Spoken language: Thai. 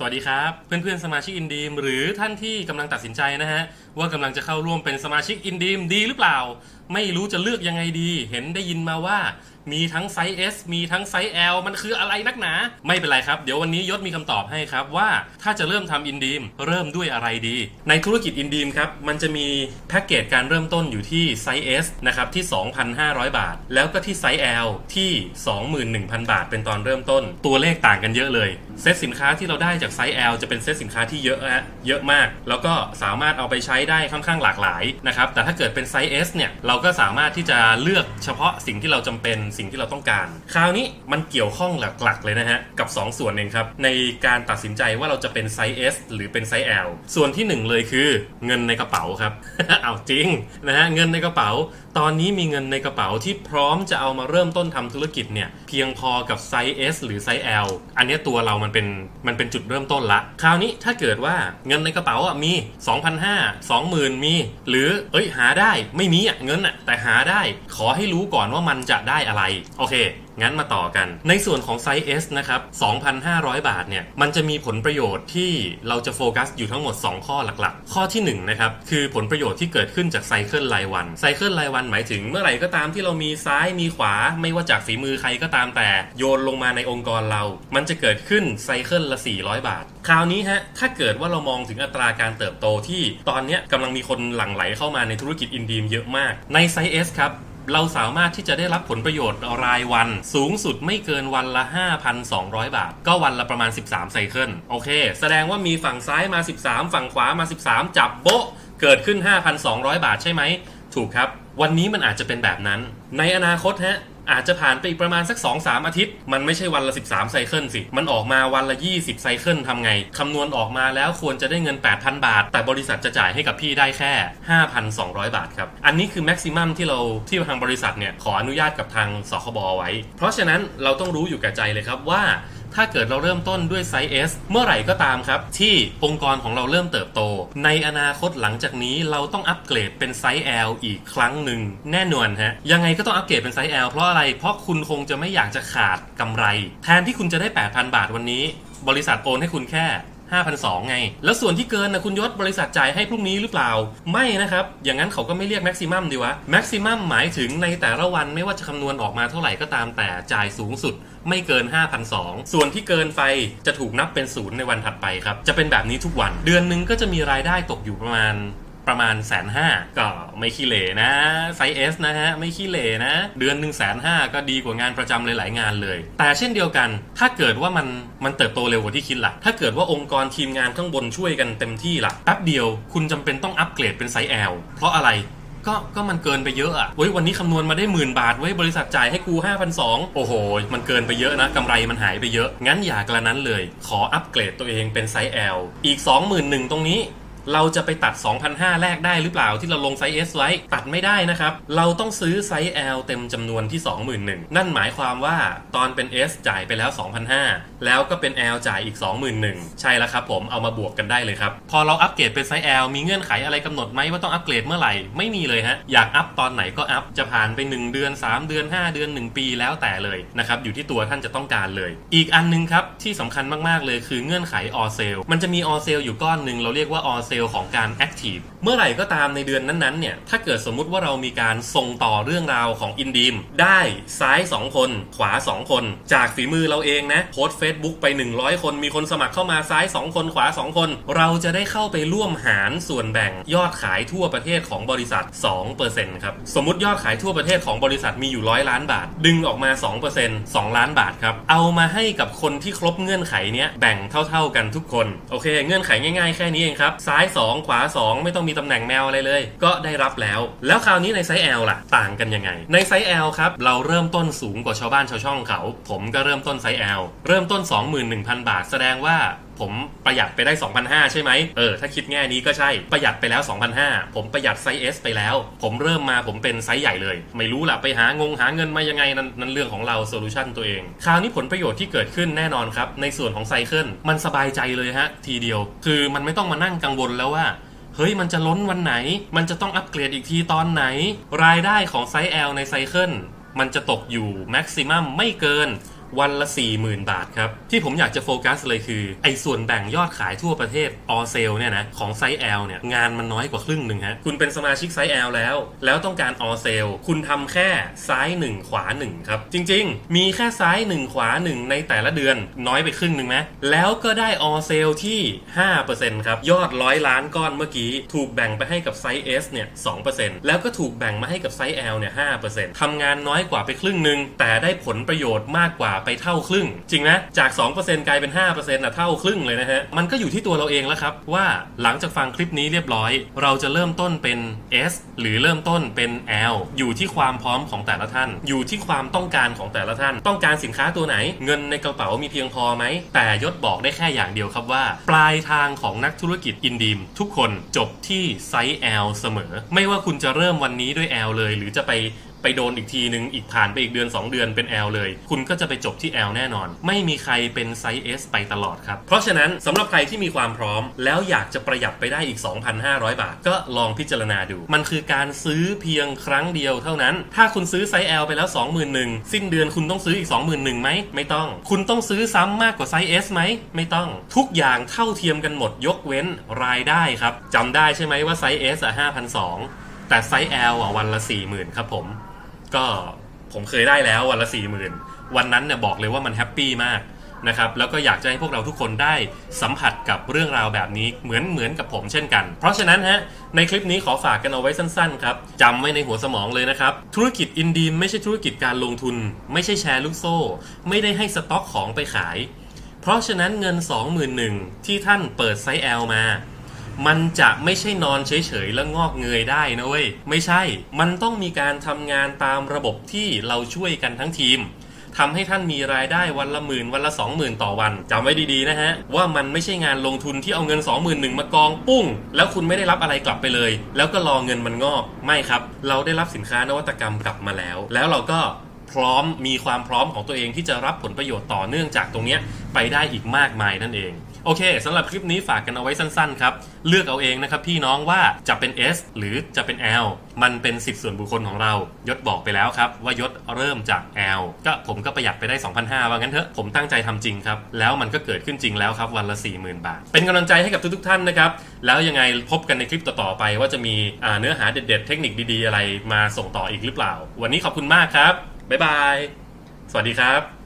สวัสดีครับ เพื่อนๆสมาชิกอินดีมหรือท่านที่กำลังตัดสินใจนะฮะ ว่ากำลังจะเข้าร่วมเป็นสมาชิกอินดีมดีหรือเปล่า ไม่รู้จะเลือกยังไงดี เห็นได้ยินมาว่า มีทั้งไซส์ S มีทั้งไซส์ L มันคืออะไรนักหนา ไม่เป็นไรครับ เดี๋ยววันนี้ยศมีคำตอบให้ครับว่าถ้าจะเริ่มทำอินดีมเริ่มด้วยอะไรดี ในธุรกิจอินดีมครับ มันจะมีแพ็กเกจการเริ่มต้นอยู่ที่ไซส์ S นะครับที่ 2,500 บาท แล้วก็ที่ไซส์ L ที่ 21,000 บาท เป็นตอนเริ่มต้น ตัวเลขต่างกันเยอะเลย เซตสินค้าที่เราได้จากไซส์ L จะเป็นเซตสินค้าที่เยอะฮะเยอะมาก แล้วก็สามารถเอาไปใช้ได้ค่อนข้างหลากหลายนะครับแต่ถ้าเกิดเป็นไซส์ S เนี่ยเราก็สามารถที่จะเลือกเฉพาะสิ่งที่เราจำเป็นสิ่งที่เราต้องการ คราวนี้มันเกี่ยวข้องหลักๆ เลยนะฮะ กับ 2 ส่วนเองครับ ในการตัดสินใจว่าเราจะเป็นไซส์ S หรือเป็นไซส์ L ส่วนที่ 1 เลยคือเงินในกระเป๋าครับ เอาจริงนะฮะเงินในกระเป๋า ตอนนี้มีเงินในกระเป๋าที่พร้อมจะเอามาเริ่มต้นทำธุรกิจเนี่ยเพียงพอกับไซส์ S หรือไซส์ L อันนี้ตัวเรามันเป็นมันเป็นจุดเริ่มต้นละ คราวนี้ถ้าเกิดว่าเงินในกระเป๋าอะมี 2,500 20,000 มี หรือเอ้ยหาได้ไม่มีอะเงินอะแต่หาได้ขอให้รู้ก่อนว่ามันจะได้อะไรโอเค งั้นมาต่อกัน ในส่วนของไซส์ S นะครับ 2,500 บาทเนี่ย มันจะมีผลประโยชน์ที่เราจะโฟกัสอยู่ทั้งหมด 2 ข้อหลักๆ ข้อที่1นะครับ คือผลประโยชน์ที่เกิดขึ้นจากไซเคิลรายวัน ไซเคิลรายวันหมายถึงเมื่อไหร่ก็ตามที่เรามีซ้ายมีขวา ไม่ว่าจากฝีมือใครก็ตามแต่ โยนลงมาในองค์กรเรา มันจะเกิดขึ้นไซเคิลละ 400 บาท คราวนี้ฮะ ถ้าเกิดว่าเรามองถึงอัตราการเติบโตที่ตอนนี้กำลังมีคนหลั่งไหลเข้ามาในธุรกิจอินดีมเยอะมาก ในไซส์ S ครับ เราสามารถที่จะได้รับผลประโยชน์รายวัน สูงสุดไม่เกินวันละ 5,200 บาท ก็วันละประมาณ 13ไซเคิลโอเค แสดงว่ามีฝั่งซ้ายมา 13 ฝั่งขวามา 13 จับโบ๊ะเกิดขึ้น 5,200 บาทใช่ไหม ถูกครับ วันนี้มันอาจจะเป็นแบบนั้น ในอนาคตฮะ อาจจะผ่านไปอีกประมาณสัก 2-3 อาทิตย์ มันไม่ใช่วันละ 13 ไซเคิลสิ มันออกมาวันละ 20 ไซเคิลทำไง คำนวณออกมาแล้วควรจะได้เงิน 8,000 บาท แต่บริษัทจะจ่ายให้กับพี่ได้แค่ 5,200 บาทครับ อันนี้คือแม็กซิมัมที่เราที่ทางบริษัทเนี่ยขออนุญาตกับทางสคบไว้ เพราะฉะนั้นเราต้องรู้อยู่แก่ใจเลยครับว่า ถ้าเกิดเราเริ่มต้นด้วยไซส์ S เมื่อไหร่ก็ตามครับ ที่องค์กรของเราเริ่มเติบโต ในอนาคตหลังจากนี้เราต้องอัปเกรดเป็นไซส์ L อีกครั้งหนึ่งแน่นอนฮะยังไงก็ต้องอัปเกรดเป็นไซส์ L เพราะอะไรเพราะคุณคงจะไม่อยากจะขาดกำไร แทนที่คุณจะได้ 8,000 บาทวันนี้ บริษัทโอนให้คุณแค่ 5,200 ไง แล้วส่วนที่เกินนะคุณยศบริษัทจ่ายให้พรุ่งนี้หรือเปล่า ไม่นะครับ อย่างนั้นเขาก็ไม่เรียกแม็กซิมัมดีวะแม็กซิมัมหมายถึงในแต่ละวันไม่ว่าจะคำนวณออกมาเท่าไหร่ก็ตามแต่จ่ายสูงสุดไม่เกิน 5,002ส่วนที่เกินไปจะถูกนับเป็นศูนย์ในวันถัดไปครับ จะเป็นแบบนี้ทุกวัน เดือนหนึ่งก็จะมีรายได้ตกอยู่ประมาณ ประมาณแสนห้าก็ไม่ขี้เหร่นะไซส์ S นะฮะ ไม่ขี้เหร่นะ เดือนหนึ่งแสนห้าก็ดีกว่างานประจำหลายๆงานเลย แต่เช่นเดียวกัน ถ้าเกิดว่ามันมันเติบโตเร็วกว่าที่คิดล่ะ ถ้าเกิดว่าองค์กรทีมงานข้างบนช่วยกันเต็มที่ล่ะแป๊บเดียวคุณจำเป็นต้องอัปเกรดเป็นไซส์ L เพราะอะไรก็ก็มันเกินไปเยอะอะเว้ยวันนี้คำนวณมาได้หมื่นบาทเว้ยบริษัทจ่ายให้กู5,200 โอ้โห มันเกินไปเยอะนะกำไรมันหายไปเยอะ งั้นอย่ากระนั้นเลย ขออัปเกรดตัวเองเป็นไซส์ L อีก 21,000 ตรงนี้ เราจะไปตัด 2,500 แรกได้หรือเปล่าที่เราลงไซส์ S ไว้ตัดไม่ได้นะครับ เราต้องซื้อไซส์ L เต็มจำนวนที่ 21,000นั่นหมายความว่าตอนเป็น S จ่ายไปแล้ว 2,500 แล้วก็เป็น L จ่ายอีก 21,000 ใช่แล้วครับผมเอามาบวกกันได้เลยครับ พอเราอัปเกรดเป็นไซส์ L มีเงื่อนไขอะไรกำหนดไหมว่าต้องอัปเกรดเมื่อไหร่ไม่มีเลยฮะอยากอัพตอนไหนก็อัพจะผ่านไป 1 เดือน 3 เดือน 5 เดือน 1 ปีแล้วแต่เลยนะครับอยู่ที่ตัวท่านจะต้องการเลย อีกอันนึงครับที่สำคัญมากๆเลยคือเงื่อนไข all sale มันจะมี all sale อยู่ก้อนหนึ่งเราเรียกว่า all sale ของการ active เมื่อไหร่ก็ตามในเดือนนั้นๆเนี่ยถ้าเกิดสมมุติว่าเรามีการส่งต่อเรื่องราวของอินดีมได้ซ้าย 2 คน ขวา 2 คน จากฝีมือเราเองนะโพสต์ Facebook ไป 100 คนมีคนสมัครเข้ามาซ้าย 2 คนขวา 2 คน เราจะได้เข้าไปร่วมหารส่วนแบ่งยอดขายทั่วประเทศของบริษัท 2%ครับสมมติยอดขายทั่วประเทศของบริษัทมีอยู่ร้อยล้านบาท ดึงออกมา 2% 2 ล้านบาทครับเอามาให้กับคนที่ครบเงื่อนไขเนี้ยแบ่งเท่า ๆกันทุกคนโอเค เงื่อนไขง่ายๆ แค่นี้เองครับซ้ายสองขวาสองไม่ต้องมีตำแหน่งแมวอะไรเลย ก็ได้รับแล้ว แล้วคราวนี้ในไซส์ L ล่ะ ต่างกันยังไง ในไซส์ L ครับ เราเริ่มต้นสูงกว่าชาวบ้านชาวช่องเขา ผมก็เริ่มต้นไซส์ L เริ่มต้น 21,000 บาท แสดงว่า ผมประหยัดไปได้ 2,500 ใช่ไหมเออ ถ้าคิดแง่นี้ก็ใช่ ประหยัดไปแล้ว 2,500 ผมประหยัดไซส์ S ไปแล้ว ผมเริ่มมาผมเป็นไซส์ใหญ่เลย ไม่รู้ล่ะ ไปหางงหาเงินมายังไง นั่นนั่นเรื่องของเราโซลูชันตัวเอง คราวนี้ผลประโยชน์ที่เกิดขึ้นแน่นอนครับ ในส่วนของไซเคิลมันสบายใจเลยฮะ ทีเดียว คือมันไม่ต้องมานั่งกังวลแล้วว่าเฮ้ย มันจะล้นวันไหน มันจะต้องอัปเกรดอีกทีตอนไหน รายได้ของไซส์ L ในไซเคิลมันจะตกอยู่แม็กซิมัมไม่เกิน วันละ 40,000 บาทครับ ที่ผมอยากจะโฟกัสเลยคือ ไอ้ส่วนแบ่งยอดขายทั่วประเทศออเซลเนี่ยนะ ของไซส์ L เนี่ย งานมันน้อยกว่าครึ่งหนึ่งฮะ คุณเป็นสมาชิกไซส์ L แล้ว แล้วต้องการออเซลคุณทำแค่ซ้าย 1 ขวา 1 ครับ จริง ๆ มีแค่ซ้าย 1 ขวา 1 ในแต่ละเดือนน้อยไปครึ่งหนึ่งไหมแล้วก็ได้ออเซลที่5%ครับยอดร้อยล้านก้อนเมื่อกี้ถูกแบ่งไปให้กับไซส์ S เนี่ย2%แล้วก็ถูกแบ่งมาให้กับไซส์ L เนี่ย5%ทำงานน้อยกว่าไปครึ่งหนึ่งแต่ได้ผลประโยชน์มากกว่าไปเท่าครึ่ง จริงไหมจาก 2%กลายเป็น5%อะเท่าครึ่งเลยนะฮะ มันก็อยู่ที่ตัวเราเองแล้วครับ ว่าหลังจากฟังคลิปนี้เรียบร้อย เราจะเริ่มต้นเป็น S หรือเริ่มต้นเป็น L อยู่ที่ความพร้อมของแต่ละท่าน อยู่ที่ความต้องการของแต่ละท่าน ต้องการสินค้าตัวไหน เงินในกระเป๋ามีเพียงพอไหม แต่ยศบอกได้แค่อย่างเดียวครับว่า ปลายทางของนักธุรกิจอินดีม ทุกคนจบที่ไซส์ L เสมอ ไม่ว่าคุณจะเริ่มวันนี้ด้วย L เลย หรือจะไป ไปโดนอีกทีหนึ่งอีกผ่านไปอีกเดือน 2 เดือนเป็น L เลย คุณก็จะไปจบที่ L แน่นอน ไม่มีใครเป็นไซส์ S ไปตลอดครับ เพราะฉะนั้นสำหรับใครที่มีความพร้อม แล้วอยากจะประหยัดไปได้อีก 2,500 บาท ก็ลองพิจารณาดู มันคือการซื้อเพียงครั้งเดียวเท่านั้น ถ้าคุณซื้อไซส์ L ไปแล้ว 21,000สิ้นเดือนคุณต้องซื้ออีก 21,000ไหมไม่ต้อง คุณต้องซื้อซ้ำมากกว่าไซส์ S ไหมไม่ต้อง ทุกอย่างเท่าเทียมกันหมดยกเว้นรายได้ครับจำได้ใช่ไหมว่าไซส์ S อะ5,200แต่ไซส์ L อะวันละ 40,000ครับผม ก็ผมเคยได้แล้ววันละสี่หมื่นวันนั้นเนี่ยบอกเลยว่ามันแฮปปี้มากนะครับแล้วก็อยากจะให้พวกเราทุกคนได้สัมผัสกับเรื่องราวแบบนี้เหมือนเหมือนกับผมเช่นกัน เพราะฉะนั้นฮะในคลิปนี้ขอฝากกันเอาไว้สั้นๆครับจำไว้ในหัวสมองเลยนะครับ ธุรกิจอินดีมไม่ใช่ธุรกิจการลงทุน ไม่ใช่แชร์ลูกโซ่ ไม่ได้ให้สต็อกของไปขาย เพราะฉะนั้นเงิน 21,000ที่ท่านเปิดไซส์ L มา มันจะไม่ใช่นอนเฉยๆแล้วงอกเงยได้นะเว้ยไม่ใช่ มันต้องมีการทำงานตามระบบที่เราช่วยกันทั้งทีมทำให้ท่านมีรายได้วันละหมื่นวันละสองหมื่นต่อวันจำไว้ดีๆนะฮะ ว่ามันไม่ใช่งานลงทุนที่เอาเงิน 2 1 0 0 0มากองปุ้ง แล้วคุณไม่ได้รับอะไรกลับไปเลย แล้วก็รอเงินมันงอกไม่ครับ เราได้รับสินค้านวัตกรรมกลับมาแล้ว แล้วเราก็ พร้อมมีความพร้อมของตัวเองที่จะรับผลประโยชน์ต่อเนื่องจากตรงนี้ไปได้อีกมากมายนั่นเองโอเคสำหรับคลิปนี้ฝากกันเอาไว้สั้นๆครับ เลือกเอาเองนะครับพี่น้องว่าจะเป็น S หรือจะเป็น L มันเป็นสิทธิส่วนบุคคลของเรา ยศบอกไปแล้วครับ ว่ายศเริ่มจาก L ก็ผมก็ประหยัดไปได้ 2,500ว่างั้นเถอะ ผมตั้งใจทำจริงครับ แล้วมันก็เกิดขึ้นจริงแล้วครับ วันละ 40,000 บาท เป็นกำลังใจให้กับทุกๆท่านนะครับ แล้วยังไงพบกันในคลิปต่อๆไป ว่าจะมีเนื้อหาเด็ดๆ เทคนิคดีๆอะไรมาส่งต่ออีกหรือเปล่า วันนี้ขอบคุณมากครับ บ๊ายบาย สวัสดีครับ